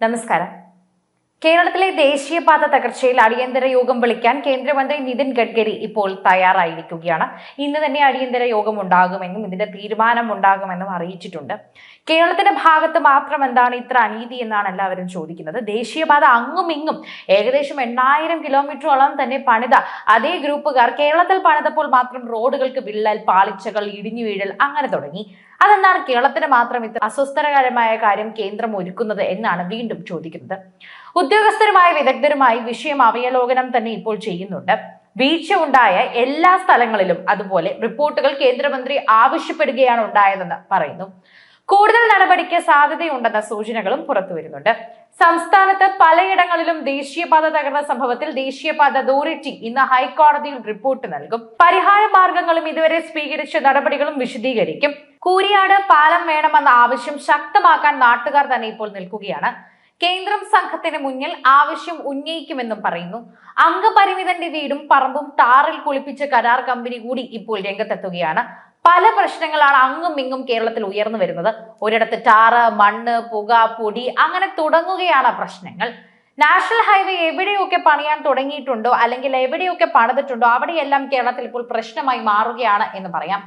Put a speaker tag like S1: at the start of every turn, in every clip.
S1: നമസ്കാരം. കേരളത്തിലെ ദേശീയപാത തകർച്ചയിൽ അടിയന്തര യോഗം വിളിക്കാൻ കേന്ദ്രമന്ത്രി നിതിൻ ഗഡ്കരി ഇപ്പോൾ തയ്യാറായിരിക്കുകയാണ്. ഇന്ന് തന്നെ അടിയന്തര യോഗം ഉണ്ടാകുമെന്നും ഇതിന്റെ തീരുമാനം ഉണ്ടാകുമെന്നും അറിയിച്ചിട്ടുണ്ട്. കേരളത്തിന്റെ ഭാഗത്ത് മാത്രം എന്താണ് ഇത്ര അനീതി എന്നാണ് എല്ലാവരും ചോദിക്കുന്നത്. ദേശീയപാത അങ്ങും ഇങ്ങും ഏകദേശം എണ്ണായിരം കിലോമീറ്ററോളം തന്നെ പണിത അതേ ഗ്രൂപ്പുകാർ കേരളത്തിൽ പണിതപ്പോൾ മാത്രം റോഡുകൾക്ക് വിള്ളൽ പാളിച്ചകൾ ഇടിഞ്ഞു വീഴൽ അങ്ങനെ തുടങ്ങി. അതെന്താണ് കേരളത്തിന് മാത്രം ഇത്ര അസ്വസ്ഥകരമായ കാര്യം കേന്ദ്രം ഒരുക്കുന്നത് എന്നാണ് വീണ്ടും ചോദിക്കുന്നത്. ഉദ്യോഗസ്ഥരുമായ വിദഗ്ധരുമായി വിഷയം അവയലോകനം തന്നെ ഇപ്പോൾ ചെയ്യുന്നുണ്ട്. വീഴ്ച ഉണ്ടായ എല്ലാ സ്ഥലങ്ങളിലും അതുപോലെ റിപ്പോർട്ടുകൾ കേന്ദ്രമന്ത്രി ആവശ്യപ്പെടുകയാണ് ഉണ്ടായതെന്ന് പറയുന്നു. കൂടുതൽ നടപടിക്ക് സാധ്യതയുണ്ടെന്ന സൂചനകളും പുറത്തു വരുന്നുണ്ട്. സംസ്ഥാനത്ത് പലയിടങ്ങളിലും ദേശീയപാത തകർന്ന സംഭവത്തിൽ ദേശീയപാത അതോറിറ്റി ഇന്ന് ഹൈക്കോടതിയിൽ റിപ്പോർട്ട് നൽകും. പരിഹാര മാർഗങ്ങളും ഇതുവരെ സ്വീകരിച്ച നടപടികളും വിശദീകരിക്കും. കൂരിയാട് പാലം വേണമെന്ന ആവശ്യം ശക്തമാക്കാൻ നാട്ടുകാർ തന്നെ ഇപ്പോൾ നിൽക്കുകയാണ്. കേന്ദ്രം സംഘത്തിന് മുന്നിൽ ആവശ്യം ഉന്നയിക്കുമെന്നും പറയുന്നു. അംഗപരിമിതന്റെ വീടും പറമ്പും താറിൽ കുളിപ്പിച്ച കരാർ കമ്പനി കൂടി ഇപ്പോൾ രംഗത്തെത്തുകയാണ്. പല പ്രശ്നങ്ങളാണ് അങ്ങും ഇങ്ങും കേരളത്തിൽ ഉയർന്നു വരുന്നത്. ഒരിടത്ത് ടാറ് മണ്ണ് പുക പൊടി അങ്ങനെ തുടങ്ങുകയാണ് പ്രശ്നങ്ങൾ. നാഷണൽ ഹൈവേ എവിടെയൊക്കെ പണിയാൻ തുടങ്ങിയിട്ടുണ്ടോ അല്ലെങ്കിൽ എവിടെയൊക്കെ പണിതിട്ടുണ്ടോ അവിടെയെല്ലാം കേരളത്തിൽ ഇപ്പോൾ പ്രശ്നമായി മാറുകയാണ് എന്ന് പറയാം.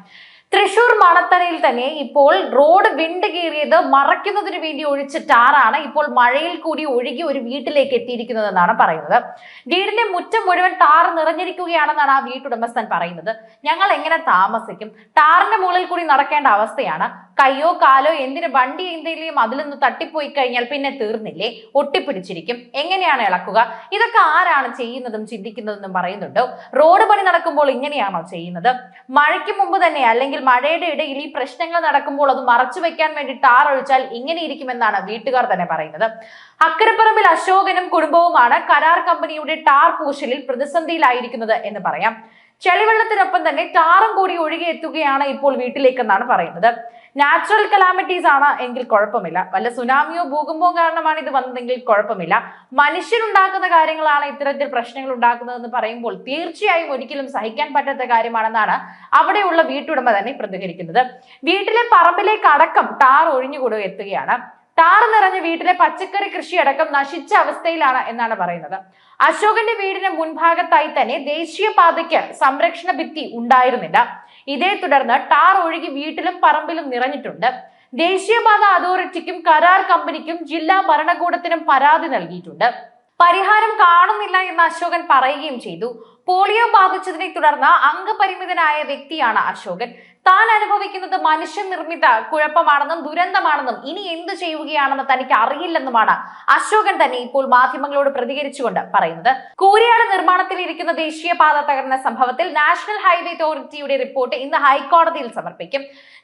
S1: തൃശൂർ മണത്തറയിൽ തന്നെ ഇപ്പോൾ റോഡ് വിണ്ട് കീറിയത് മറയ്ക്കുന്നതിന് വേണ്ടി ഒഴിച്ച ടാറാണ് ഇപ്പോൾ മഴയിൽ കൂടി ഒഴുകി ഒരു വീട്ടിലേക്ക് എത്തിയിരിക്കുന്നതെന്നാണ് പറയുന്നത്. വീടിന്റെ മുറ്റം മുഴുവൻ ടാർ നിറഞ്ഞിരിക്കുകയാണെന്നാണ് ആ വീട്ടുടമസ്ഥൻ പറയുന്നത്. ഞങ്ങൾ എങ്ങനെ താമസിക്കും? ടാറിന്റെ മുകളിൽ കൂടി നടക്കേണ്ട അവസ്ഥയാണ്. കയ്യോ കാലോ എന്തിന് വണ്ടി എന്തെങ്കിലും അതിൽ നിന്ന് തട്ടിപ്പോയി കഴിഞ്ഞാൽ പിന്നെ തീർന്നില്ലേ? ഒട്ടിപ്പിടിച്ചിരിക്കും. എങ്ങനെയാണ് ഇളക്കുക? ഇതൊക്കെ ആരാണ് ചെയ്യുന്നതും ചിന്തിക്കുന്നതെന്നും പറയുന്നുണ്ട്. റോഡ് പണി നടക്കുമ്പോൾ ഇങ്ങനെയാണോ ചെയ്യുന്നത്? മഴയ്ക്ക് മുമ്പ് തന്നെ അല്ലെങ്കിൽ മഴയുടെ ഇടയിൽ ഈ പ്രശ്നങ്ങൾ നടക്കുമ്പോൾ അത് മറച്ചു വെക്കാൻ വേണ്ടി ടാർ ഒഴിച്ചാൽ ഇങ്ങനെ ഇരിക്കുമെന്നാണ് വീട്ടുകാർ തന്നെ പറയുന്നത്. അക്കരപ്പറമ്പിൽ അശോകനും കുടുംബവുമാണ് കരാർ കമ്പനിയുടെ ടാർ പൂശലിൽ പ്രതിസന്ധിയിലായിരിക്കുന്നത് എന്ന് പറയാം. ചെളിവെള്ളത്തിനൊപ്പം തന്നെ ടാറും കൂടി ഒഴുകിയെത്തുകയാണ് ഇപ്പോൾ വീട്ടിലേക്കെന്നാണ് പറയുന്നത്. നാച്ചുറൽ കലാമിറ്റീസ് ആണ് എങ്കിൽ കുഴപ്പമില്ല. വല്ല സുനാമിയോ ഭൂകമ്പവും കാരണമാണ് ഇത് വന്നതെങ്കിൽ കുഴപ്പമില്ല. മനുഷ്യരുണ്ടാക്കുന്ന കാര്യങ്ങളാണ് ഇത്തരത്തിൽ പ്രശ്നങ്ങൾ ഉണ്ടാക്കുന്നതെന്ന് പറയുമ്പോൾ തീർച്ചയായും ഒരിക്കലും സഹിക്കാൻ പറ്റാത്ത കാര്യമാണെന്നാണ് അവിടെയുള്ള വീട്ടുടമ തന്നെ പ്രതികരിക്കുന്നത്. വീട്ടിലെ പറമ്പിലേക്ക് അടക്കം ടാർ ഒഴിഞ്ഞുകൂടുക എത്തുകയാണ് ടാർ നിറഞ്ഞ വീട്ടിലെ പച്ചക്കറി കൃഷി അടക്കം നശിച്ച അവസ്ഥയിലാണ് എന്നാണ് പറയുന്നത്. അശോകന്റെ വീടിന് മുൻഭാഗത്തായി തന്നെ ദേശീയപാതയ്ക്ക് സംരക്ഷണ ഭിത്തി ഉണ്ടായിരുന്നില്ല. ഇതേ തുടർന്ന് ടാർ ഒഴുകി വീട്ടിലും പറമ്പിലും നിറഞ്ഞിട്ടുണ്ട്. ദേശീയപാത അതോറിറ്റിക്കും കരാർ കമ്പനിക്കും ജില്ലാ ഭരണകൂടത്തിനും പരാതി നൽകിയിട്ടുണ്ട്. പരിഹാരം കാണുന്നില്ല എന്ന് അശോകൻ പറയുകയും ചെയ്തു. പോളിയോ ബാധിച്ചതിനെ തുടർന്ന് അംഗപരിമിതനായ വ്യക്തിയാണ് അശോകൻ. താൻ അനുഭവിക്കുന്നത് മനുഷ്യ നിർമ്മിത കുഴപ്പമാണെന്നും ദുരന്തമാണെന്നും ഇനി എന്ത് ചെയ്യുകയാണെന്ന് തനിക്ക് അറിയില്ലെന്നുമാണ് അശോകൻ തന്നെ ഇപ്പോൾ മാധ്യമങ്ങളോട് പ്രതികരിച്ചുകൊണ്ട് പറയുന്നത്. കൂരിയാട് നിർമ്മാണത്തിൽ ഇരിക്കുന്ന ദേശീയപാത തകർന്ന സംഭവത്തിൽ നാഷണൽ ഹൈവേ അതോറിറ്റിയുടെ റിപ്പോർട്ട് ഇന്ന് ഹൈക്കോടതിയിൽ സമർപ്പിക്കും.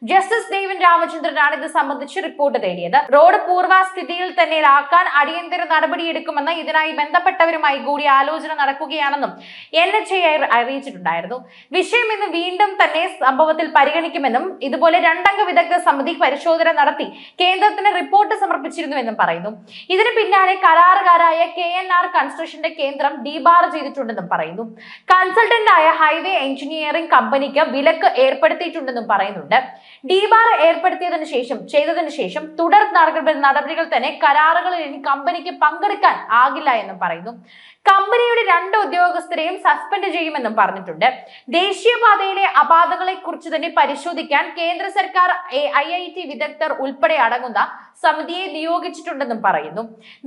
S1: ജസ്റ്റിസ് ദേവൻ രാമചന്ദ്രനാണ് ഇത് സംബന്ധിച്ച് റിപ്പോർട്ട് തേടിയത്. റോഡ് പൂർവസ്ഥിതിയിൽ തന്നെ ആക്കാൻ അടിയന്തര നടപടിയെടുക്കുമെന്ന് ഇതിനായി ബന്ധപ്പെട്ടവരുമായി കൂടി ആലോചന നടക്കുകയാണെന്നും എൻ എച്ച് ഐ അറിയിച്ചിട്ടുണ്ടായിരുന്നു. വിഷയം ഇന്ന് വീണ്ടും തന്നെ സംഭവത്തിൽ പരിഗണിക്കുമെന്നും ഇതുപോലെ രണ്ടംഗ വിദഗ്ധ സമിതി പരിശോധന നടത്തി കേന്ദ്രത്തിന് റിപ്പോർട്ട് സമർപ്പിച്ചിരുന്നുവെന്നും പറയുന്നു. ഇതിന് പിന്നാലെ കരാറുകാരായ കെ എൻ ആർ കൺസ്ട്രക്ഷന്റെ കേന്ദ്രം ഡീബാർ ചെയ്തിട്ടുണ്ടെന്നും പറയുന്നു. കൺസൾട്ടന്റായ ഹൈവേ എഞ്ചിനീയറിംഗ് കമ്പനിക്ക് വിലക്ക് ഏർപ്പെടുത്തിയിട്ടുണ്ടെന്നും പറയുന്നുണ്ട്. ഡീബാർ ഏർപ്പെടുത്തിയതിനു ശേഷം ചെയ്തതിനു ശേഷം തുടർ നടപടി- നടപടികൾ തന്നെ കരാറുകളിൽ ഇനി കമ്പനിക്ക് പങ്കെടുക്കാൻ ആകില്ല എന്നും പറയുന്നു. കമ്പനിയുടെ രണ്ട് ഉദ്യോഗസ്ഥരെയും സസ്പെൻഡ് ചെയ്യുമെന്നും പറഞ്ഞിട്ടുണ്ട്. ദേശീയപാതയിലെ അപാതകളെ കുറിച്ച് തന്നെ പരിശോധിക്കാൻ കേന്ദ്ര സർക്കാർ ഐ ഐ ടി വിദഗ്ധർ ഉൾപ്പെടെ അടങ്ങുന്ന സമിതിയെ നിയോഗിച്ചിട്ടുണ്ടെന്നും പറയുന്നു.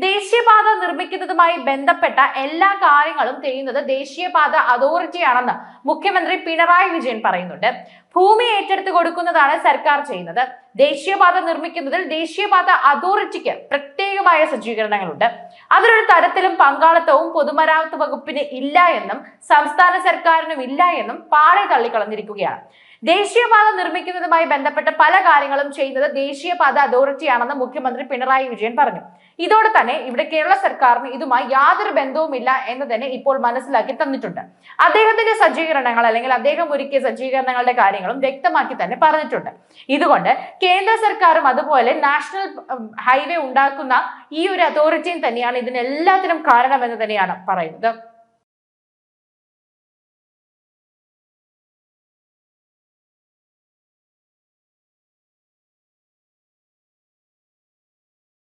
S1: ദേശീയപാത നിർമ്മിക്കുന്നതുമായി ബന്ധപ്പെട്ട എല്ലാ കാര്യങ്ങളും ചെയ്യുന്നത് ദേശീയപാത അതോറിറ്റിയാണെന്ന് മുഖ്യമന്ത്രി പിണറായി വിജയൻ പറയുന്നുണ്ട്. ഭൂമി ഏറ്റെടുത്ത് കൊടുക്കുന്നതാണ് സർക്കാർ ചെയ്യുന്നത്. ദേശീയപാത നിർമ്മിക്കുന്നതിൽ ദേശീയപാത അതോറിറ്റിക്ക് പ്രത്യേകമായ സജ്ജീകരണങ്ങളുണ്ട്. അതിലൊരു തരത്തിലും പങ്കാളിത്തവും പൊതുമരാമത്ത് വകുപ്പിന് ഇല്ല എന്നും സംസ്ഥാന സർക്കാരിനും ഇല്ല എന്നും പാടെ തള്ളിക്കളഞ്ഞിരിക്കുകയാണ്. ദേശീയപാത നിർമ്മിക്കുന്നതുമായി ബന്ധപ്പെട്ട പല കാര്യങ്ങളും ചെയ്യുന്നത് ദേശീയപാത അതോറിറ്റിയാണെന്ന് മുഖ്യമന്ത്രി പിണറായി വിജയൻ പറഞ്ഞു. ഇതോടെ തന്നെ ഇവിടെ കേരള സർക്കാരിന് ഇതുമായി യാതൊരു ബന്ധവുമില്ല എന്ന് തന്നെ ഇപ്പോൾ മനസ്സിലാക്കി തന്നിട്ടുണ്ട്. അദ്ദേഹത്തിന്റെ സജ്ജീകരണങ്ങൾ അല്ലെങ്കിൽ അദ്ദേഹം ഒരുക്കിയ സജ്ജീകരണങ്ങളുടെ കാര്യങ്ങളും വ്യക്തമാക്കി തന്നെ പറഞ്ഞിട്ടുണ്ട്. ഇതുകൊണ്ട് കേന്ദ്ര സർക്കാരും അതുപോലെ നാഷണൽ ഹൈവേ ഉണ്ടാക്കുന്ന ഈ ഒരു അതോറിറ്റിയും തന്നെയാണ് ഇതിനെല്ലാത്തിനും കാരണമെന്ന് തന്നെയാണ് പറയുന്നത്.